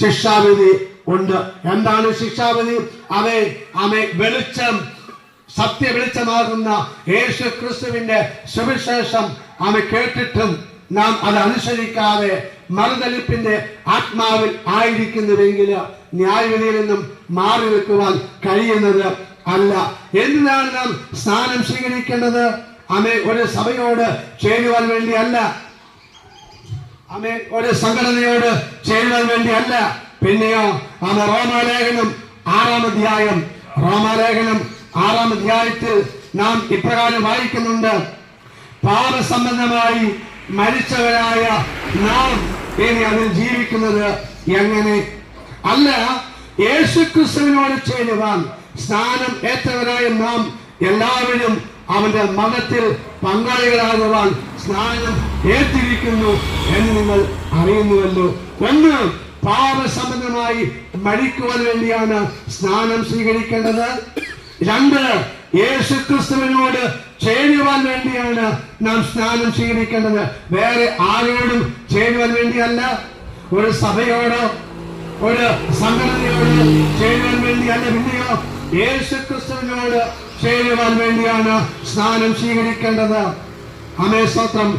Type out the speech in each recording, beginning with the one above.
ശിക്ഷാവിധി ഉണ്ട്. എന്താണ് ശിക്ഷാവിധി? അവയെ അവയെ വെളിച്ചം സത്യ വെളിച്ചമാകുന്ന യേശു ക്രിസ്തുവിന്റെ സുവിശേഷം അവ കേട്ടിട്ടും നാം അത് അനുസരിക്കാതെ മറുതലിപ്പിന്റെ ആത്മാവിൽ ആയിരിക്കുന്നുവെങ്കിൽ ന്യായവിധിയിൽ നിന്നും മാറി നിൽക്കുവാൻ കഴിയുന്നത് അല്ല. എന്തിനാണ് നാം സ്നാനം സ്വീകരിക്കേണ്ടത്? അമേ ഒരു സഭയോട് ചേരുവാൻ വേണ്ടിയല്ല. അമേ ഒരു സംഘടനയോട് വേണ്ടി വേണ്ടിയല്ല. പിന്നെയോ ആമ റോമാലേഖനം ആറാം അധ്യായം. റോമാലേഖനം ആറാം അധ്യായത്തിൽ നാം ഇപ്രകാരം വായിക്കുന്നുണ്ട്. പാപസംബന്ധമായി മരിച്ചവരായ നാം ഇനി അതിൽ ജീവിക്കുന്നത് എങ്ങനെ? അല്ല യേശുക്രിസ്തുവിനോട് ചേരുവാൻ സ്നാനം ഏറ്റവരായ നാം എല്ലാവരും അവന്റെ മതത്തിൽ പങ്കാളികളാകുവാൻ സ്നാനം ഏറ്റിരിക്കുന്നു എന്ന് നിങ്ങൾ അറിയുന്നുവല്ലോ. ഒന്ന് പാപസംബന്ധമായി മരിക്കുവാൻ വേണ്ടിയാണ് സ്നാനം സ്വീകരിക്കേണ്ടത്. രണ്ട് യേശു ക്രിസ്തുവിനോട് ചേരുവാൻ വേണ്ടിയാണ് നാം സ്നാനം സ്വീകരിക്കേണ്ടത്. വേറെ ആരോടും ചേരുവാൻ വേണ്ടിയല്ല. ഒരു സഭയോടോ ഒരു സംഘടനയോട് ചേരുവാൻ വേണ്ടിയല്ല. പിന്നെയോ യേശുക്രിസ്തുവിനോട് ചേരുവാൻ വേണ്ടിയാണ് സ്നാനം സ്വീകരിക്കേണ്ടത്. അമേ സ്വത്രം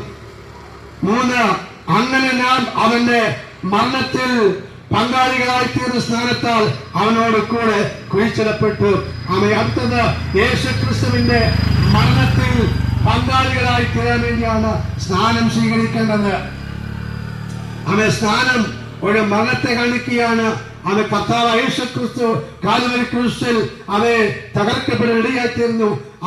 മൂന്ന് അങ്ങനെ ഞാൻ അവന്റെ മരണത്തിൽ പങ്കാളികളായി തീർന്ന സ്നാനത്താൽ അവനോട് കൂടെ കുഴിച്ചിടപ്പെട്ടു. അവൻ അടുത്തത് യേശു ക്രിസ്തുവിന്റെ മരണത്തിൽ പങ്കാളികളായി തീരാൻ വേണ്ടിയാണ് സ്നാനം സ്വീകരിക്കേണ്ടത്. അവൻ സ്നാനം ഒരു മരണത്തെ കാണിക്കുകയാണ്. അവൻ കർത്താവ് യേശു ക്രിസ്തു കാലുവരി ക്രിസ്തു അത്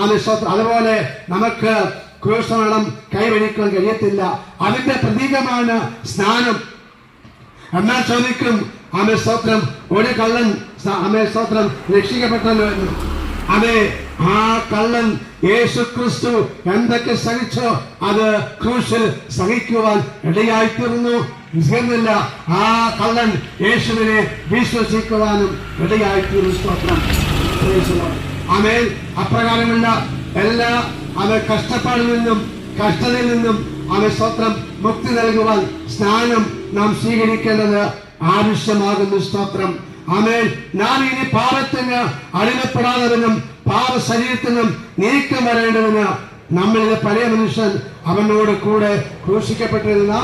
അവൻ സ്വന്തം അതുപോലെ നമുക്ക് ക്രൂശമരണം കൈവരിക്കാൻ കഴിയത്തില്ല. അതിന്റെ പ്രതീകമാണ് സ്നാനം. എന്നാൽ ചോദിക്കും ആമേ സ്തോത്രം ഒരു കള്ളൻ ആമേ സ്തോത്രം രക്ഷിക്കപ്പെട്ടല്ലോ എന്ന്. അതെ ആ കള്ളൻ യേശു ക്രിസ്തു എന്തൊക്കെ സഹിച്ചോ അത് ക്രൂശിൽ സഹിക്കുവാൻ ഇടയായിത്തീർന്നു. തീർന്നില്ല ആ കള്ളൻ യേശുവിനെ വിശ്വസിക്കുവാനും ഇടയായിത്തീർന്നു സ്തോത്രം. അമേൽ അപ്രകാരമുള്ള എല്ലാ അവ കഷ്ടപ്പാടിൽ നിന്നും കഷ്ടതയിൽ നിന്നും അവ സ്വപ്നം മുക്തി നൽകുവാൻ സ്നാനം നാം സ്വീകരിക്കേണ്ടത് ആവശ്യമാകുന്നു സ്തോത്രം. അമേൽ നാം ഇനി പാപത്തിന് അടിമപ്പെടാത്തവനും പാപ ശരീരത്തിനും നീക്കം വരേണ്ടതിന് നമ്മളിലെ പഴയ മനുഷ്യൻ അവനോട് കൂടെ ഘോഷിക്കപ്പെട്ടിരുന്ന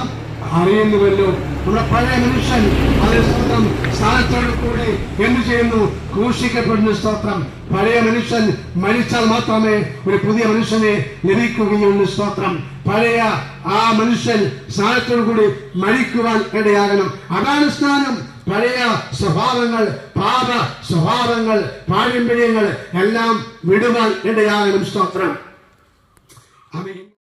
അറിയുന്നുവല്ലോ നമ്മുടെ പഴയ മനുഷ്യൻ അതിന് സ്വന്തം സ്ഥാനത്തോട് കൂടി എന്ത് ചെയ്യുന്നു? ക്രൂശിക്കപ്പെടുന്ന സ്തോത്രം. പഴയ മനുഷ്യൻ മരിച്ചാൽ മാത്രമേ ഒരു പുതിയ മനുഷ്യനെ ലഭിക്കുകയുള്ളൂ സ്തോത്രം. പഴയ ആ മനുഷ്യൻ സ്നാനത്തോടു കൂടി മരിക്കുവാൻ ഇടയാകണം. അതാണ് സ്നാനം പഴയ സ്വഭാവങ്ങൾ പാപ സ്വഭാവങ്ങൾ പാരമ്പര്യങ്ങൾ എല്ലാം വിടുവാൻ ഇടയാകണം സ്തോത്രം. ആമേൻ.